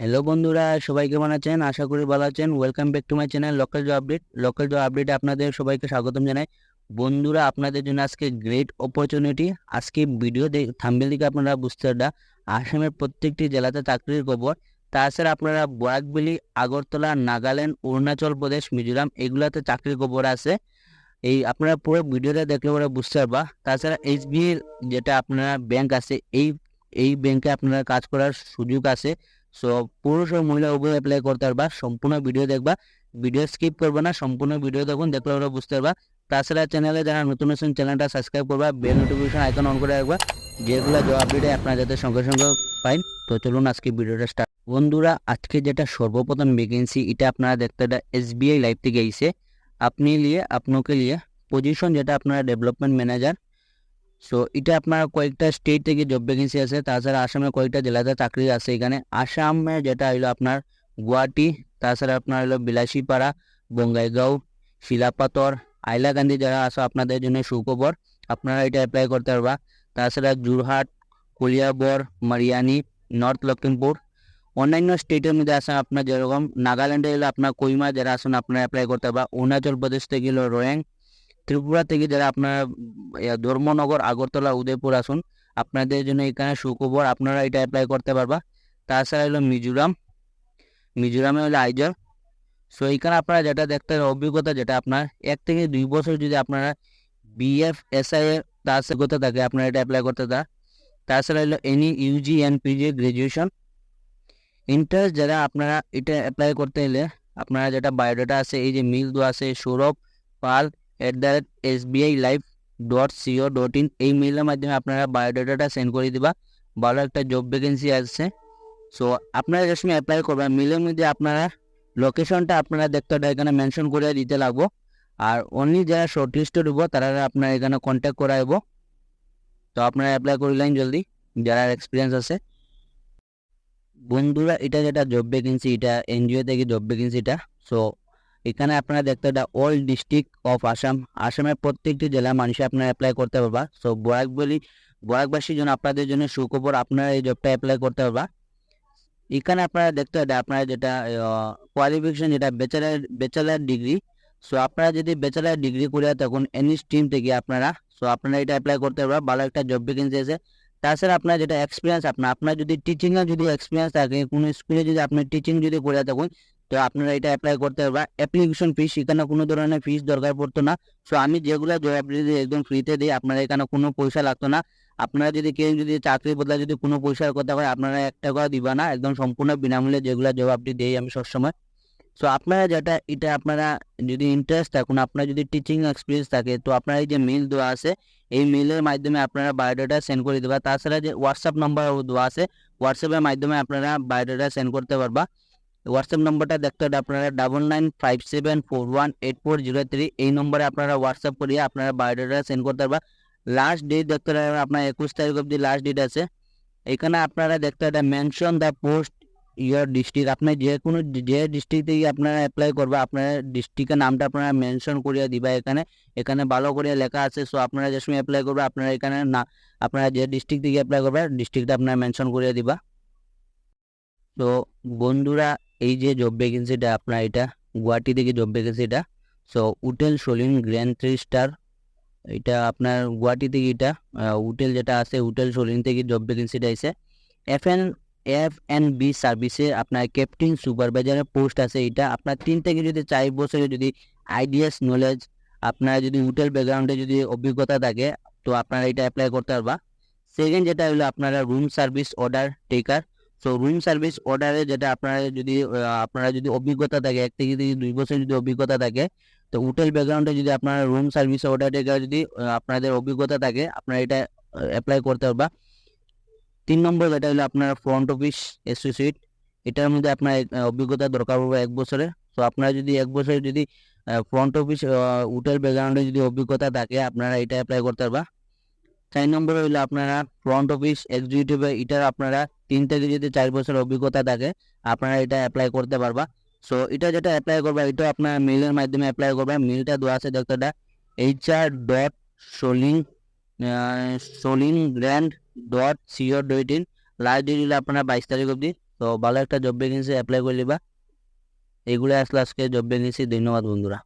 Hello বন্ধুরা, সবাই কেমন আছেন? আশা করি ভালো আছেন। Welcome back to my channel local job update local job আপডেটে আপনাদের সবাইকে স্বাগতম জানাই। বন্ধুরা, আপনাদের জন্য আজকে গ্রেট অপরচুনিটি আজকে ভিডিও থাম্বেল দিকে আপনারা বুঝতে পারবেন। আসামের প্রত্যেকটি জেলাতে চাকরির খবর। তাছাড়া আপনারা বরাকবেলি, আগরতলা, নাগাল্যান্ড, অরুণাচল প্রদেশ, মিজোরাম এগুলাতে চাকরির খবর আছে। এই আপনারা পুরো ভিডিওটা দেখলে পরে বুঝতে পারবা। তাছাড়া এসবিআই যেটা আপনারা ব্যাংক আছে, এই এই ব্যাংকে আপনারা কাজ করার সুযোগ আছে। সো পুরুষ ও মহিলা উভয় অ্যাপ্লাই করতে পারবা, সম্পূর্ণ ভিডিও দেখবা। ভিডিও স্কিপ করবে না, সম্পূর্ণ ভিডিও দেখুন, দেখলে ওরা বুঝতে পারবা। তাছাড়া চ্যানেলে যারা নতুন নতুন চ্যানেলটা সাবস্ক্রাইব করবা বেল নোটিফিকেশন আইকন অন করে রাখবা, যেগুলো জবাব ভিডিও আপনারা যাতে সঙ্গে সঙ্গে পাইন তো চলুন আজকে ভিডিওটা স্টার্ট বন্ধুরা, আজকে যেটা সর্বপ্রথম ভ্যাকেন্সি এটা আপনারা দেখতে এটা এসবিআই লাইফ থেকে আইছে আপনি লিয়ে আপনাকে লিয়ে পজিশন যেটা আপনারা ডেভেলপমেন্ট ম্যানেজার সো এটা আপনার কয়েকটা স্টেট থেকে জব ভ্যাকেন্সি আছে, তাছাড়া আসামে কয়েকটা জেলাতে চাকরি আছে এখানে। আসামে যেটা হলো আপনার গুয়াহাটি, তাছাড়া আপনার হলো বিলাসীপাড়া, বঙ্গাইগাঁও, শিলাপাতর আইলাকান্দি যারা আছে আপনাদের জন্য সুখবর, আপনারা এটা অ্যাপ্লাই করতে পারবা। তাছাড়া যোরহাট কলিয়াবর, মারিয়ানি নর্থ লক্ষিমপুর, অন্যান্য স্টেটের মধ্যে আছে আপনার যেরকম, নাগাল্যান্ডে হলো আপনার কইমা যারা আছেন, আপনারা অ্যাপ্লাই করতে পারবা। অরুণাচল প্রদেশ থেকে হলো রোয়াং, ত্রিপুরা থেকে যারা আপনারা ধর্মনগর, আগরতলা, উদয়পুর আসুন। আপনাদের জন্য এখানে সুখবর, আপনারা এটা অ্যাপ্লাই করতে পারবা। তাছাড়া হলো মিজোরাম। মিজোরামে হলো আইজার সো এখানে আপনারা যেটা দেখতে অভিজ্ঞতা যেটা আপনার, এক থেকে দুই বছর যদি আপনারা বিএফ এসআই এর তার যোগ্যতা থাকে, আপনারা এটা অ্যাপ্লাই করতে তা তাছাড়া হলো any UG and PG graduation interest যারা আপনারা এটা অ্যাপ্লাই করতে এলে, আপনারা যেটা বায়োডাটা আছে, এই যে মিল দেওয়া আছে, Sourav Pal at the rate S live dot CO dot in এই মেইলের মাধ্যমে আপনারা বায়োডাটাটা সেন্ড করে দিবা। ভালো একটা জব ভ্যাকেন্সি আসছে। সো আপনারা যে সময় অ্যাপ্লাই করবেন মেলের মধ্যে আপনারা লোকেশনটা আপনারা দেখতে হবে, এখানে মেনশন করে দিতে লাগবো। আর অনলি যারা শর্ট লিস্টেড হব তারা আপনারা এখানে কন্ট্যাক্ট করাইব তো আপনারা অ্যাপ্লাই করিলেন জলদি, যারা এক্সপিরিয়েন্স আছে। বন্ধুরা, এটা যেটা জব ভ্যাকেন্সি এটা এনজিও থেকে জব ভ্যাকেন্সিটা সো এখানে আপনারা দেখতে এটা অল ডিস্ট্রিক্ট অফ আসাম আসামের প্রত্যেকটি জেলার মানুষ আপনারা অ্যাপ্লাই করতে পারবা। সো বরাকবলি বরাকবাসীর জন্য আপনাদের জন্য সুখবর, আপনারা এই জবটা অ্যাপ্লাই করতে পারবা। এখানে আপনারা দেখতে হবে আপনারা যেটা কোয়ালিফিকেশন যেটা ব্যাচেলার ব্যাচেলার ডিগ্রি সো আপনারা যদি ব্যাচেলার ডিগ্রি করে তখন এনি স্ট্রিম থেকে আপনারা সো আপনারা এটা অ্যাপ্লাই করতে পারবা, ভালো একটা জব ভ্যাকেন্সি আছে। তাছাড়া আপনার যেটা এক্সপিরিয়েন্স আপনার আপনার যদি টিচিংয়ে যদি এক্সপিরিয়েন্স থাকে, কোনো স্কুলে যদি আপনি টিচিং যদি করে থাকুন তো আপনারা এটা অ্যাপ্লাই করতে পারবা অ্যাপ্লিকেশন ফিস এখানে কোনো ধরনের ফিস দরকার পড়তো না। সো আমি যেগুলো একদম ফ্রিতে দিই, আপনারা এখানে কোনো পয়সা লাগতো না। আপনারা যদি কেউ যদি চাকরি বদলা যদি কোনো পয়সার কথা হয় আপনারা এক টাকাও দিবা না। একদম সম্পূর্ণ বিনামূল্যে যেগুলো জবাবটি দিই আমি সবসময়। সো আপনারা যেটা, এটা আপনারা যদি ইন্টারেস্ট থাকুন, আপনার যদি টিচিং এক্সপিরিয়েন্স থাকে, তো আপনার এই যে মেল দেওয়া আছে, এই মেলের মাধ্যমে আপনারা বায়োডাটা সেন্ড করে দেবা। তাছাড়া যে হোয়াটসঅ্যাপ নাম্বার দেওয়া আছে হোয়াটসঅ্যাপের মাধ্যমে আপনারা বায়োডাটা সেন্ড করতে পারবা। হোয়াটসঅ্যাপ নম্বরটা দেখতে হবে আপনারা double nine five seven four one eight four zero three এই নম্বরে আপনারা হোয়াটসঅ্যাপ করিয়ে আপনারা বায়োডাটা সেন্ড করতে পারবা। লাস্ট ডেট দেখতে হবে আপনার একুশ তারিখ অবধি লাস্ট ডেট আছে। এখানে আপনারা দেখতে হবে mention the post year district আপনি যে কোনো যে ডিস্ট্রিক্ট থেকে আপনারা অ্যাপ্লাই করবা, আপনার ডিস্ট্রিক্টের নামটা আপনারা মেনশন করিয়ে দিবা এখানে। এখানে ভালো করে লেখা আছে সো আপনারা যে সময় অ্যাপ্লাই করবে, আপনারা এখানে না, আপনারা যে ডিস্ট্রিক্ট থেকে অ্যাপ্লাই করবে ডিস্ট্রিক্টটা আপনারা মেনশন করিয়ে দিবা। তো বন্ধুরা এই যে জব ভ্যাকেন্সিটা আপনার এটা, গুয়াহাটি থেকে job ভ্যাকেন্সিটা so hotel Soling grand three star এটা আপনার গুয়াহাটি থেকে এটা উটেল যেটা আছে উটেল সোলিন থেকে জব ভ্যাকেন্সিটা আছে F N F N B সার্ভিসে আপনার ক্যাপ্টেন সুপারভাইজারের পোস্ট আছে এটা, আপনার তিন থেকে যদি চার বছরের যদি আইডিয়াস নলেজ আপনার যদি হোটেল ব্যাকগ্রাউন্ডে যদি অভিজ্ঞতা থাকে, তো আপনারা এটা অ্যাপ্লাই করতে পারবা। সেকেন্ড যেটা হলো আপনারা room service order taker so room service অর্ডারে যেটা আপনারা যদি আপনারা যদি অভিজ্ঞতা থাকে, এক থেকে যদি দুই বছর যদি অভিজ্ঞতা থাকে, তো হোটেল ব্যাকগ্রাউন্ডে যদি আপনারা রুম সার্ভিস অর্ডার যদি আপনাদের অভিজ্ঞতা থাকে, আপনারা এটা অ্যাপ্লাই করতে পারবা। তিন নম্বর যেটা হলো আপনার ফ্রন্ট অফিস অ্যাসোসিয়েট এটার মধ্যে আপনার অভিজ্ঞতা দরকার পড়বে এক বছরে। তো আপনারা যদি এক বছরে যদি ফ্রন্ট অফিস হোটেল ব্যাকগ্রাউন্ডে যদি অভিজ্ঞতা থাকে, আপনারা এটা অ্যাপ্লাই করতে পারবা। চার নম্বর হইল আপনারা ফ্রন্ট অফিস এক্সিকিউটিভে এটার আপনারা তিন থেকে যদি চার বছর অভিজ্ঞতা থাকে, আপনারা এটা অ্যাপ্লাই করতে পারবা। সো এটা যেটা অ্যাপ্লাই করবে, এটা আপনার মেইলের মাধ্যমে অ্যাপ্লাই করবে। মেইলটা দেওয়া আছে দেখতে H R dot Soling Soling grand dot CO dot in last date হলো আপনারা বাইশ তারিখ অবধি। তো ভালো একটা জব ভ্যাকেন্সি অ্যাপ্লাই করে নিবা। এগুলো আসলে আজকে জব ভ্যাকেন্সি ধন্যবাদ বন্ধুরা।